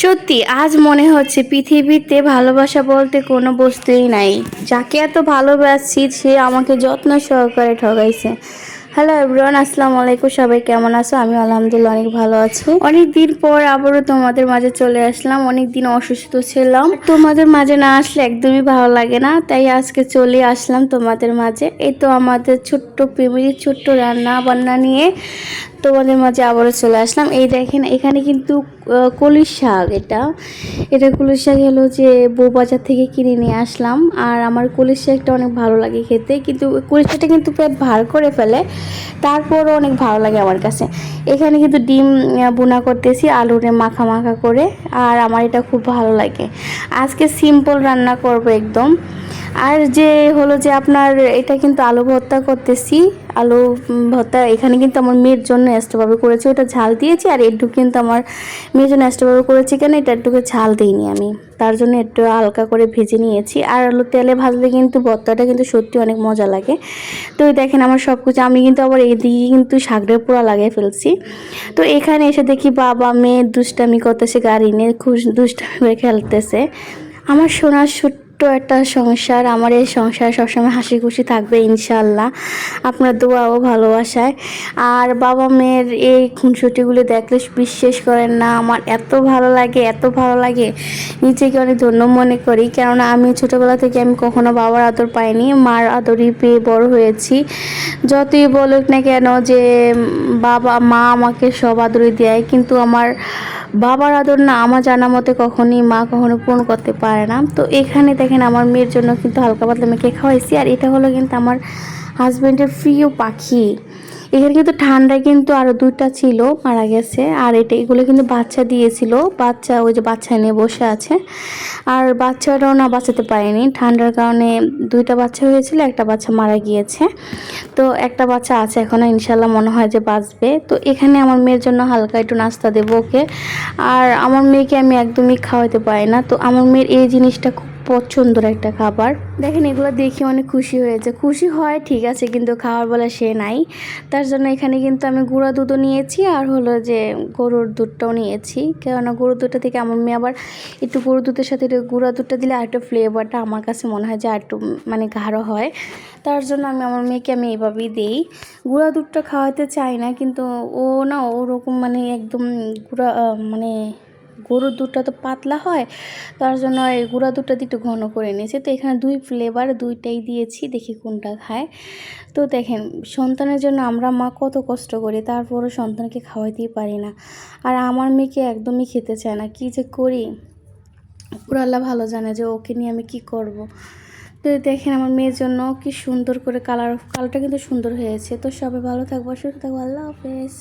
সত্যি, আজ মনে হচ্ছে পৃথিবীতে ভালোবাসা বলতে কোনো বস্তুই নাই। যাকে এত ভালোবাসছি, সে আমাকে যত্ন সহকারে ঠগাইছে হ্যালো এভরিওয়ান আসসালামু আলাইকুম সবাই কেমন আছো? আমি আলহামদুলিল্লাহ অনেক ভালো আছি। অনেক দিন পর আবারও তোমাদের মাঝে চলে আসলাম। অনেক দিন অসুস্থ ছিলাম। তোমাদের মাঝে না আসলে একদমই ভালো লাগে না তাই আজকে চলে আসলাম তোমাদের মাঝে। এই তো আমাদের ছোট্ট ফ্যামিলি ছোট্ট রান্না বান্না নিয়ে তোমাদের মাঝে আবারও চলে আসলাম। এই দেখেন এখানে কিন্তু কলির শাক এটা। এটা কলির শাক হলো যে বউ বাজার থেকে কিনে নিয়ে আসলাম। আর আমার কলির শাকটা অনেক ভালো লাগে খেতে। কিন্তু কলির শাকটা কিন্তু প্রায় ভার করে ফেলে। তারপরও অনেক ভালো লাগে আমার কাছে। এখানে কিন্তু ডিম বোনা করতেছি আলুরে মাখা মাখা করে, আর আমার এটা খুব ভালো লাগে। আজকে সিম্পল রান্না করব একদম। আর যে হলো যে আপনার এটা কিন্তু আলু ভর্তা করতেছি। আলু ভর্তা এখানে কিন্তু আমার মেয়ের জন্য এক্সট্রাভাবে করেছি। ওটা ঝাল দিয়েছি আর একটু কিন্তু আমার মেয়ের জন্য এক্সট্রাভাবে করেছি কেন? এটা একটুকে ঝাল দিইনি আমি। তার জন্য একটু হালকা করে ভেজে নিয়েছি। আর আলু তেলে ভাজলে কিন্তু ভর্তাটা কিন্তু সত্যি অনেক মজা লাগে। তো দেখেন আমার সব কিছু আমি কিন্তু আবার এদিকে কিন্তু শাকটা পোড়া লাগিয়ে ফেলছি। তো এখানে এসে দেখি বাবা, মেয়ে দুষ্টামি করতেছে, গাড়ি নিয়ে খুশ দুষ্টামি করে খেলতেছে। আমার সোনার ছোট্ট একটা সংসার, আমার এই সংসার সবসময় হাসি খুশি থাকবে ইনশাল্লাহ। আপনার দোয়া ও ভালোবাসায়। আর বাবা মেয়ের এই খুনসুটিগুলি দেখলে বিশ্বাস করেন না, আমার এত ভালো লাগে, এত ভালো লাগে। নিজেকে অনেক ধন্য মনে করি, কেননা আমি ছোটোবেলা থেকে আমি কখনো বাবার আদর পাইনি, মার আদরই পেয়ে বড় হয়েছি। যতই বলুক না কেন যে, বাবা, মা আমাকে সব আদরই দেয়, কিন্তু আমার বাবার আদর না আমার জানা মতে কখনই মা কখনো পূরণ করতে পারে না। তো এখানে দেখেন আমার মেয়ের জন্য কিন্তু হালকা পাতলা মেখে খাওয়াইছি। আর এটা হলো কিন্তু আমার হাজব্যান্ডের প্রিয় পাখি। এখানে কিন্তু ঠান্ডায় কিন্তু আরও দুইটা ছিল, মারা গেছে। আর এটা, এগুলো কিন্তু বাচ্চা দিয়েছিল। বাচ্চা, ওই যে বাচ্চা নিয়ে বসে আছে। আর বাচ্চাটাও না বাঁচাতে পারেনি। ঠান্ডার কারণে দুইটা বাচ্চা হয়েছিল, একটা বাচ্চা মারা গিয়েছে। তো একটা বাচ্চা আছে এখনও, ইনশাল্লাহ মনে হয় যে বাঁচবে। তো এখানে আমার মেয়ের জন্য হালকা একটু নাস্তা দেবো ওকে। আর আমার মেয়েকে আমি একদমই খাওয়াতে পারি না। তো আমার মেয়ের এই জিনিসটা খুব পছন্দের একটা খাবার। দেখেন, এগুলো দেখে অনেক খুশি হয়েছে। খুশি হয়, ঠিক আছে, কিন্তু খাওয়ার বলে সে নাই। তার জন্য এখানে কিন্তু আমি গুঁড়া দুধও নিয়েছি আর হলো যে গরুর দুধটাও নিয়েছি। কেননা গরুর দুধটা থেকে আমার মেয়ে আবার একটু গরুর দুধের সাথে একটু গুঁড়া দুধটা দিলে আর একটু ফ্লেভারটা আমার কাছে মনে হয় যে আর একটু মানে গাঢ় হয়। তার জন্য আমি, আমার মেয়েকে আমি এভাবেই দিই। গুঁড়া দুধটা খাওয়াতে চাই না, কিন্তু ও না ওরকম মানে একদম গুঁড়া মানে গরুর দুধটা তো পাতলা হয়, তার জন্য এই গুঁড়া দুধটা একটু ঘন করে নিয়েছি। তো এখানে দুই ফ্লেভার দুইটাই দিয়েছি, দেখি কোনটা খায়। তো দেখেন, সন্তানের জন্য আমরা মা কত কষ্ট করি, তারপরও সন্তানকে খাওয়াইতেই পারি না। আর আমার মেয়েকে একদমই খেতে চায় না, কী যে করি? পুরো আল্লাহ ভালো জানে যে ওকে নিয়ে আমি কি করব। তো দেখেন আমার মেয়ের জন্য কি সুন্দর করে কালার কালারটা কিন্তু সুন্দর হয়েছে। তো সবাই ভালো থাকব, সুস্থ থাকব, আল্লাহ হাফেজ।